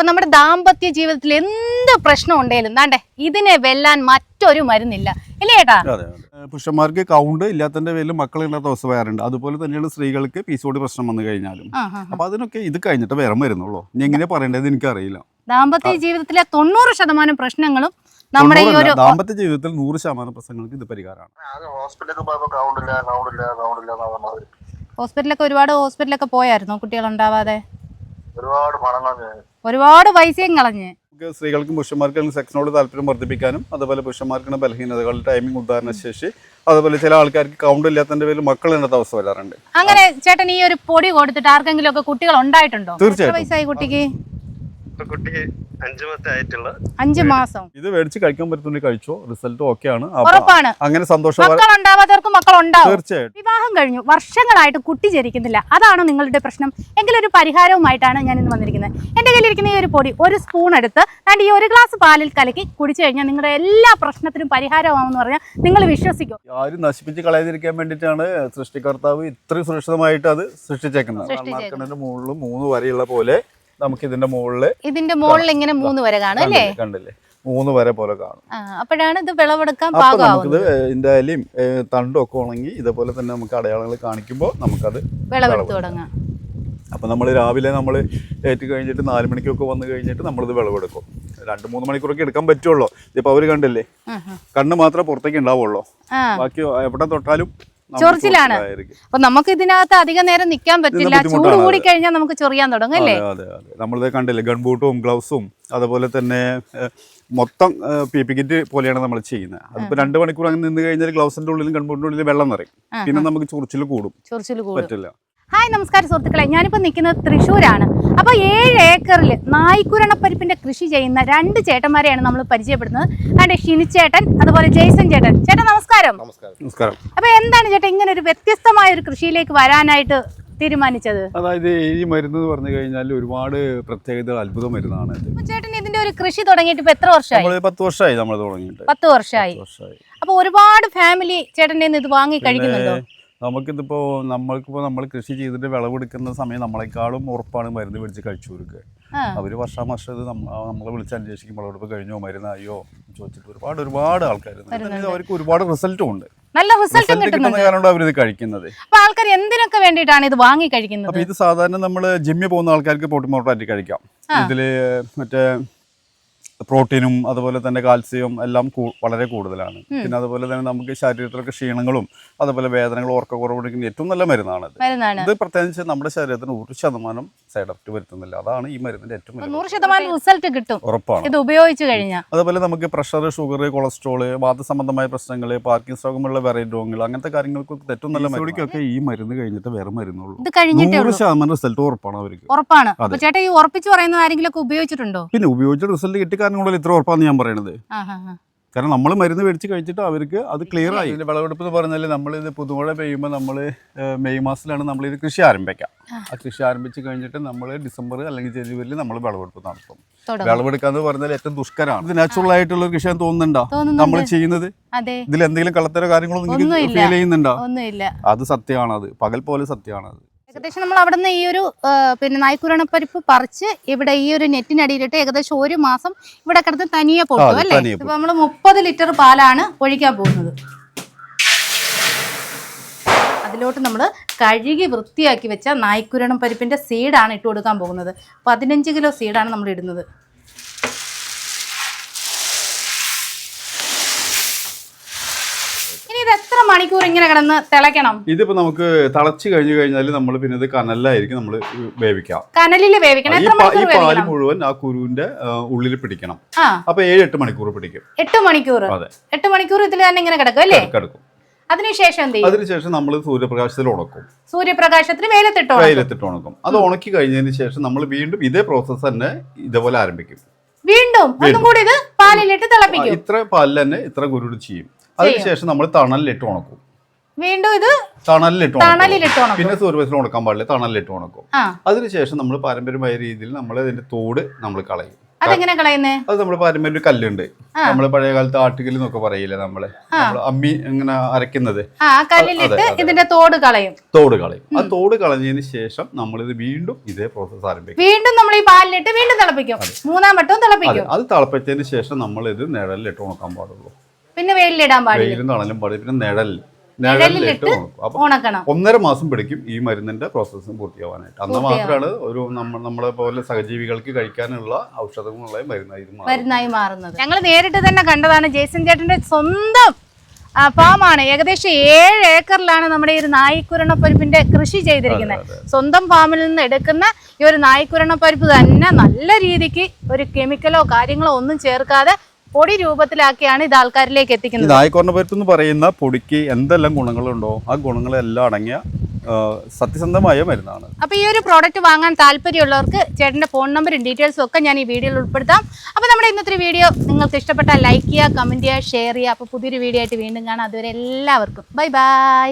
അപ്പൊ നമ്മുടെ ദാമ്പത്യ ജീവിതത്തിൽ എന്ത് പ്രശ്നം ഉണ്ടെങ്കിലും താണ്ടേ ഇതിനെ വെല്ലാൻ മറ്റൊരു മരുന്നില്ല. ഇല്ലേ ഏട്ടാ? പുരുഷന്മാർക്ക് കൗണ്ട് ഇല്ലാത്തതിന്റെ പേരിൽ മക്കളില്ലാത്ത അവസ്ഥ വരാറുണ്ട് അതുപോലെ തന്നെയാണ് സ്ത്രീകൾക്ക് പി സി പ്രശ്നം വന്നു കഴിഞ്ഞാലും. അപ്പൊ അതിനൊക്കെ ഇത് കഴിഞ്ഞിട്ട് വേറെ മരുന്നുള്ളൂ. ഇനി എങ്ങനെ പറയേണ്ടത് എനിക്കറിയില്ല. ദാമ്പത്യ ജീവിതത്തിലെ തൊണ്ണൂറ് ശതമാനം പ്രശ്നങ്ങളും നമ്മുടെ ഈ ഒരു ദാമ്പത്യ ജീവിതത്തിൽ നൂറ് ശതമാനം പ്രശ്നങ്ങൾക്ക് ഇത് പരിഹാരമാണ്. ഹോസ്പിറ്റലൊക്കെ ഒരുപാട് ഹോസ്പിറ്റലൊക്കെ പോയായിരുന്നു കുട്ടികളുണ്ടാവാതെ ഒരുപാട് പണങ്ങൾ ഞാൻ ഒരുപാട് പൈസയും കളഞ്ഞ്. സ്ത്രീകൾക്കും പുരുഷന്മാർക്കും സെക്സിനോട് താല്പര്യം വർദ്ധിപ്പിക്കാനും അതുപോലെ പുരുഷന്മാർക്കുള്ള ബലഹീനതകൾ ടൈമിംഗ് ഉദാഹരണശേഷി അതുപോലെ ചില ആൾക്കാർക്ക് കൗണ്ട് ഇല്ലാത്തതിന്റെ പേരിൽ മക്കൾ ഇന്നത്തെ അവസ്ഥ വരാറുണ്ട്. അങ്ങനെ ചേട്ടൻ ഈ ഒരു പൊടി കൊടുത്തിട്ട് ആർക്കെങ്കിലും ഒക്കെ കുട്ടികൾ ഉണ്ടായിട്ടുണ്ടോ. എത്ര വയസ്സായി കുട്ടിക്ക്? കുട്ടിക്ക് അഞ്ചു മാസത്തെ ആയിട്ടുള്ള. അഞ്ചു മാസം. ഇത് മേടിച്ച് കഴിക്കാൻ പറ്റുന്നുണ്ടെങ്കിൽ കഴിച്ചോ? റിസൾട്ട് ഓക്കെ ആണ് ഉറപ്പാണ്. അങ്ങനെ സന്തോഷം മക്കൾ ഉണ്ടാവാത്തവർക്ക് മക്കൾ ഉണ്ടാവും തീർച്ചയായിട്ടും. വിവാഹം കഴിഞ്ഞു. വർഷങ്ങളായിട്ട് കുട്ടി ജനിക്കുന്നില്ല. അതാണ് നിങ്ങളുടെ പ്രശ്നം. എങ്കിലൊരു പരിഹാരവുമായിട്ടാണ് ഞാൻ ഇന്ന് വന്നിരിക്കുന്നത്. എന്റെ കയ്യിലിരിക്കുന്ന ഈ ഒരു പൊടി ഒരു സ്പൂൺ എടുത്ത് ഞാൻ ഈ ഒരു ഗ്ലാസ് പാലിൽ കലക്കി കുടിച്ചു കഴിഞ്ഞാൽ നിങ്ങളുടെ എല്ലാ പ്രശ്നത്തിനും പരിഹാരമാവെന്ന് പറഞ്ഞാൽ നിങ്ങൾ വിശ്വസിക്കും. ആരും നശിപ്പിച്ച് കളയാതിരിക്കാൻ വേണ്ടിയിട്ടാണ് സൃഷ്ടികർത്താവ് ഇത്രയും സുരക്ഷിതമായിട്ട് അത് സൃഷ്ടിച്ചേക്കുന്നത്. മൂന്ന് വരെയുള്ള പോലെ നമുക്ക് ഇതിന്റെ മുകളിൽ ഇതിന്റെ മുകളിൽ ഇങ്ങനെ മൂന്ന് വരെ കാണും അല്ലേ? കണ്ടില്ലേ മൂന്ന് വരെ പോലെ കാണും. അപ്പോഴാണ് ഇത് വിളവെടുക്കാൻ അപ്പൊ നമുക്കിത് ഇതിന്റെ ഇലയും തണ്ടും ഒക്കെ ഉണങ്ങി ഇതേപോലെ തന്നെ നമുക്ക് അടയാളങ്ങൾ കാണിക്കുമ്പോൾ നമുക്കത് വിളവെടുത്ത് തുടങ്ങാം. അപ്പൊ നമ്മൾ രാവിലെ നമ്മൾ ഏറ്റ് കഴിഞ്ഞിട്ട് നാല് മണിക്കൊക്കെ വന്നു കഴിഞ്ഞിട്ട് നമ്മളിത് വിളവെടുക്കും. രണ്ട് മൂന്ന് മണിക്കൂറൊക്കെ എടുക്കാൻ പറ്റുള്ളൂ. ഇതിപ്പോ അവർ കണ്ടില്ലേ. കണ്ണ് മാത്രമേ പുറത്തേക്ക് ഉണ്ടാവുള്ളൂ. ബാക്കി എവിടെ തൊട്ടാലും ചൊറിച്ചിലാണ്. അപ്പൊ നമുക്ക് ഇതിനകത്ത് അധികം നേരം നിൽക്കാൻ പറ്റില്ല. ചൂട് കൂടി കഴിഞ്ഞാൽ നമുക്ക് ചൊറിയാൻ തുടങ്ങും അല്ലേ? നമ്മളിത് കണ്ടില്ലേ ഗൺബൂട്ടും ഗ്ലൗസും അതുപോലെ തന്നെ മൊത്തം പി പി കിറ്റ് പോലെയാണ് നമ്മൾ ചെയ്യുന്നത്. അതിപ്പോ രണ്ട് മണിക്കൂർ അങ്ങ് നിന്ന് കഴിഞ്ഞാൽ ഗ്ലൗസിന്റെ ഉള്ളിലും ഗൺബൂട്ടിന്റെ ഉള്ളിലും വെള്ളം നിറയും. പിന്നെ നമുക്ക് ചൊറിച്ചിൽ കൂടും. പറ്റില്ല. ഹായ് നമസ്കാരം സുഹൃത്തുക്കളെ. ഞാനിപ്പോൾ നിൽക്കുന്നത് തൃശ്ശൂരാണ്. അപ്പോൾ ഏഴ് ഏക്കറിൽ നായ്ക്കുരണപ്പരിപ്പിന്റെ കൃഷി ചെയ്യുന്ന രണ്ട് ചേട്ടന്മാരെയാണ് നമ്മൾ പരിചയപ്പെടുന്നത്. അതിന്റെ ഷിനിച്ചേട്ടൻ അതുപോലെ ജെയ്സൺ ചേട്ടൻ. ചേട്ടൻ നമസ്കാരം. നമസ്കാരം. അപ്പോൾ എന്താണ് ചേട്ടൻ ഇങ്ങനെ ഒരു വ്യത്യസ്തമായ ഒരു കൃഷിയിലേക്ക് വരാനായിട്ട് തീരുമാനിച്ചത്? അതായത് ഈ മരുന്ന് എന്ന് പറഞ്ഞു കഴിഞ്ഞാൽ ഒരുപാട് പ്രത്യേകത അത്ഭുത മരുന്നാണ് ചേട്ടൻ ഇതിന്റെ ഒരു കൃഷി തുടങ്ങിയിട്ട് എത്ര വർഷമായി? പത്ത് വർഷമായി നമ്മൾ തുടങ്ങിയിട്ട്. പത്ത് വർഷമായി. അപ്പൊ ഒരുപാട് ഫാമിലി ചേട്ടന്റെ ഇത് വാങ്ങി കഴിക്കുന്നുണ്ടോ? നമുക്കിതിപ്പോ നമ്മൾക്കിപ്പോൾ നമ്മൾ കൃഷി ചെയ്തിട്ട് വിളവെടുക്കുന്ന സമയം നമ്മളെക്കാളും ഉറപ്പാണ് മരുന്ന് മേടിച്ച് കഴിച്ചു കൊടുക്കുക. അവർ വർഷം വർഷാവർഷം ഇത് നമ്മ- നമ്മളെ വിളിച്ച് അന്വേഷിക്കും വിളവെടുപ്പ് കഴിഞ്ഞോ മരുന്നായോ ചോദിച്ചിട്ട് ഒരുപാട് ഒരുപാട് ആൾക്കാർ അവർക്ക് ഒരുപാട് റിസൾട്ടും ഉണ്ട്. നല്ല റിസൾട്ടും റിസൾട്ട് കിട്ടുന്ന കിട്ടുന്നുണ്ട്. കാരണമാണ് അവരിത് കഴിക്കുന്നത്. അപ്പൊ ആൾക്കാർ എന്തിനൊക്കെ വേണ്ടിയിട്ടാണ് ഇത് വാങ്ങി കഴിക്കുന്നത്? അപ്പൊ ഇത് സാധാരണ നമ്മൾ ജിമ്മിൽ പോകുന്ന ആൾക്കാർക്ക് പൊട്ടിമോട്ടായിട്ട് കഴിക്കാം. ഇതിൽ മറ്റേ പ്രോട്ടീനും അതുപോലെ തന്നെ കാൽസ്യവും എല്ലാം വളരെ കൂടുതലാണ്. പിന്നെ അതുപോലെ തന്നെ നമുക്ക് ശരീരത്തിലൊക്കെ ക്ഷീണങ്ങളും അതുപോലെ വേദനകളും ഉറക്കക്കുറവുണ്ടെങ്കിൽ ഏറ്റവും നല്ല മരുന്നാണ് ഇത് മരുന്നാണ്. ഇത് പ്രത്യേകിച്ച് നമ്മുടെ ശരീരത്തിന് ഒരു ശതമാനം സൈഡ് എഫക്ട് വരുത്തുന്നില്ല. അതാണ് ഈ മരുന്നിന്റെ ഏറ്റവും അപ്പൊ വലിയ നൂറ് ശതമാനം റിസൾട്ട് കിട്ടും. ഉറപ്പാണ്. ഇത് ഉപയോഗിച്ചു കഴിഞ്ഞാൽ അതുപോലെ നമുക്ക് പ്രഷർ ഷുഗർ കൊളസ്ട്രോൾ വാദസംബന്ധമായ പ്രശ്നങ്ങൾ പാർക്കിംഗ് രോഗമുള്ള വെറൈറ്റി രോഗങ്ങൾ അങ്ങനത്തെ കാര്യങ്ങൾക്ക് ഏറ്റവും നല്ല മരുന്നൊക്കെ ഈ മരുന്ന് കഴിഞ്ഞിട്ട് വേറെ മരുന്നുള്ളൂ. ഇത് കഴിഞ്ഞിട്ട് നൂറ് ശതമാനം റിസൾട്ട് ഉറപ്പാണ് അവർക്ക്. ഉറപ്പാണ്. ചേട്ടാ ഈ ഉറപ്പിച്ച് പറയുന്ന ആരെങ്കിലും ഒക്കെ ഉപയോഗിച്ചിട്ടുണ്ടോ? പിന്നെ ഉപയോഗിച്ച റിസൾട്ട് കിട്ടിയ കാരണം ഇത്ര ഉറപ്പാന്ന് ഞാൻ പറയണത്? ആ, ആ, ആ. കാരണം നമ്മൾ മരുന്ന് മേടിച്ച് കഴിച്ചിട്ട് അവർക്ക് അത് ക്ലിയർ ആയി. ഇതിന്റെ വിളവെടുപ്പ് എന്ന് പറഞ്ഞാൽ നമ്മൾ ഇത് പുതുമഴ പെയ്യുമ്പോൾ നമ്മൾ മെയ് മാസത്തിലാണ് നമ്മൾ ഇത് കൃഷി ആരംഭിക്കാം. ആ. കൃഷി ആരംഭിച്ച് കഴിഞ്ഞിട്ട് നമ്മൾ ഡിസംബർ അല്ലെങ്കിൽ ജനുവരിയിൽ നമ്മൾ വിളവെടുപ്പ് നടത്തും. വിളവെടുക്കാന്ന് പറഞ്ഞാൽ ഏറ്റവും ദുഷ്കരമാണ്. ഇത് നാച്ചുറൽ ആയിട്ടുള്ള ഒരു കൃഷി തോന്നുന്നുണ്ടോ? നമ്മൾ ചെയ്യുന്നത്? അതെ. ഇതിൽ എന്തെങ്കിലും കളത്തര കാര്യങ്ങളോ ഫീൽ ചെയ്യുന്നുണ്ടോ? ഒന്നുമില്ല. അത് സത്യമാണത്. പകൽ പോലെ സത്യമാണത്. ഏകദേശം നമ്മൾ അവിടെ നിന്ന് ഈ ഒരു പിന്നെ നായ്ക്കുരണപ്പരിപ്പ് പറിച്ച് ഇവിടെ ഈ ഒരു നെറ്റിനടിയിലിട്ട് ഏകദേശം ഒരു മാസം ഇവിടെ കിടന്ന് തനിയെ പൊട്ടും അതെ, അല്ലേ? ഇപ്പൊ നമ്മൾ മുപ്പത് ലിറ്റർ പാലാണ് ഒഴിക്കാൻ പോകുന്നത്. അതിലോട്ട് നമ്മൾ കഴുകി വൃത്തിയാക്കി വെച്ച നായ്ക്കുരണം പരിപ്പിന്റെ സീഡാണ് ഇട്ട് കൊടുക്കാൻ പോകുന്നത്. പതിനഞ്ച് കിലോ സീഡാണ് നമ്മൾ ഇടുന്നത് ഇനി ഇത് എത്ര മണിക്കൂർ ഇങ്ങനെ കിടന്ന് തിളയ്ക്കണം. ഇതിപ്പോ നമുക്ക് തിളച്ചു കഴിഞ്ഞു കഴിഞ്ഞാൽ നമ്മൾ പിന്നെ ഇത് കനലിലായിരിക്കും നമ്മൾ വേവിക്കാം. കനലിൽ വേവിക്കണം. ഈ എത്ര പാ- ഈ മണിക്കൂർ പാൽ വേവിക്കണം? മുഴുവൻ ആ കുരുവിന്റെ ഉള്ളിൽ പിടിക്കണം. ആ. അപ്പൊ ഏഴ് എട്ട് മണിക്കൂർ പിടിക്കും. എട്ട് മണിക്കൂർ. അതെ. എട്ട് മണിക്കൂർ ഇതിൽ തന്നെ ഇങ്ങനെ കിടക്കും അല്ലേ? കിടക്കും അതിനുശേഷം എന്ത് ചെയ്യും? അതിനുശേഷം നമ്മൾ സൂര്യപ്രകാശത്തിൽ ഉണക്കും. സൂര്യപ്രകാശത്തിൽ വെയിലത്തിട്ടോ വെയിലത്തിട്ട് ഉണക്കും. അത് ഉണക്കി കഴിഞ്ഞതിന് ശേഷം നമ്മൾ വീണ്ടും ഇതേ പ്രോസസ്സ് തന്നെ ഇതേപോലെ ആരംഭിക്കും. വീണ്ടും. ഒന്നും കൂടി ഇത് പാലിലിട്ട് തിളപ്പിക്കും. ഇത്ര പാലിൽ തന്നെ ഇത്ര കുരുട് ചെയ്യും അതിനുശേഷം നമ്മൾ തണലിലിട്ട് ഉണക്കും. വീണ്ടും ഇത് തണലിലിട്ട് ഉണക്കും. പിന്നെ സൂര്യപ്രകാശത്തിൽ ഉണക്കാൻ പാടില്ല തണലിലിട്ട് ഉണക്കും. അതിനുശേഷം നമ്മൾ പാരമ്പര്യമായ രീതിയിൽ നമ്മൾ അതിന്റെ തോട് നമ്മൾ കളയും. അതെങ്ങനെ കളയുന്നേ? അത് നമ്മുടെ പാരമ്പര്യ ഒരു കല്ലുണ്ട്. നമ്മൾ പഴയ കാലത്ത് ആട്ടുകല്ല് എന്നൊക്കെ പറയില്ലേ നമ്മൾ? അമ്മി ഇങ്ങനെ അതെ. ഇതിന്റെ തോട് കളയും. തോട് കളയും. ആ തോട് കളഞ്ഞതിന് ശേഷം നമ്മൾ ഇത് വീണ്ടും ഇതേ പ്രോസസ് ആരംഭിക്കും. വീണ്ടും നമ്മൾ ഈ പാലിലിട്ട് വീണ്ടും തിളപ്പിക്കും. മൂന്നാം വട്ടവും തിളപ്പിക്കും. അത് തിളപ്പിച്ചതിന് ശേഷം നമ്മൾ ഇത് നിഴലിലിട്ട് ഉണക്കാൻ പാടുള്ളൂ. പിന്നെ വെയിലിടാൻ പാടില്ല. വെയിലും തണലും പാടില്ല. പിന്നെ നിഴൽ. നിഴലിലിട്ട് നിഴലിലിട്ട് ഉണക്കണം. ഒന്നര മാസം പിടിക്കും ഈ മരുന്നിന്റെ പ്രോസസ്സും പൂർത്തിയാവാനായിട്ട്. അന്ന് മാത്രമാണ് ഒരു നമ്മ നമ്മളെ പോലെ സഹജീവികൾക്ക് കഴിക്കാനുള്ള ഔഷധങ്ങളുള്ള മരുന്നായി മരുന്നായി മാറുന്നത്. ഞങ്ങൾ നേരിട്ട് തന്നെ കണ്ടതാണ് ജേസൻ ചേട്ടന്റെ സ്വന്തം ഫാമാണ്. ഏകദേശം ഏഴ് ഏക്കറിലാണ് നമ്മുടെ ഈ ഒരു നായിക്കുരണപ്പരിപ്പിന്റെ കൃഷി ചെയ്തിരിക്കുന്നത്. സ്വന്തം ഫാമിൽ നിന്ന് എടുക്കുന്ന ഈ ഒരു നായിക്കുരണപ്പരിപ്പ് തന്നെ നല്ല രീതിക്ക് ഒരു കെമിക്കലോ കാര്യങ്ങളോ ഒന്നും ചേർക്കാതെ പൊടി രൂപത്തിലാക്കിയാണ് ഇത് ആൾക്കാരിലേക്ക് എത്തിക്കുന്നത്. എത്തിക്കുന്നത് പരിപ്പ് എന്ന് പറയുന്ന പൊടിക്ക് എന്തെല്ലാം ഗുണങ്ങളുണ്ടോ? ആ ഗുണങ്ങളെല്ലാം അടങ്ങിയ സത്യസന്ധമായ മരുന്നാണ്. അപ്പൊ ഈ ഒരു പ്രോഡക്റ്റ് വാങ്ങാൻ താല്പര്യമുള്ളവർക്ക് ചേട്ടന്റെ ഫോൺ നമ്പറും ഡീറ്റെയിൽസും ഒക്കെ ഞാൻ ഈ വീഡിയോയിൽ ഉൾപ്പെടുത്താം. അപ്പൊ നമ്മുടെ ഇന്നത്തെ വീഡിയോ നിങ്ങൾക്ക് ഇഷ്ടപ്പെട്ടാൽ ലൈക്ക് ചെയ്യുക കമന്റ് ചെയ്യുക ഷെയർ ചെയ്യുക. അപ്പൊ പുതിയൊരു വീഡിയോ ആയിട്ട് വീണ്ടും കാണാം. അതുവരെ എല്ലാവർക്കും. Bye bye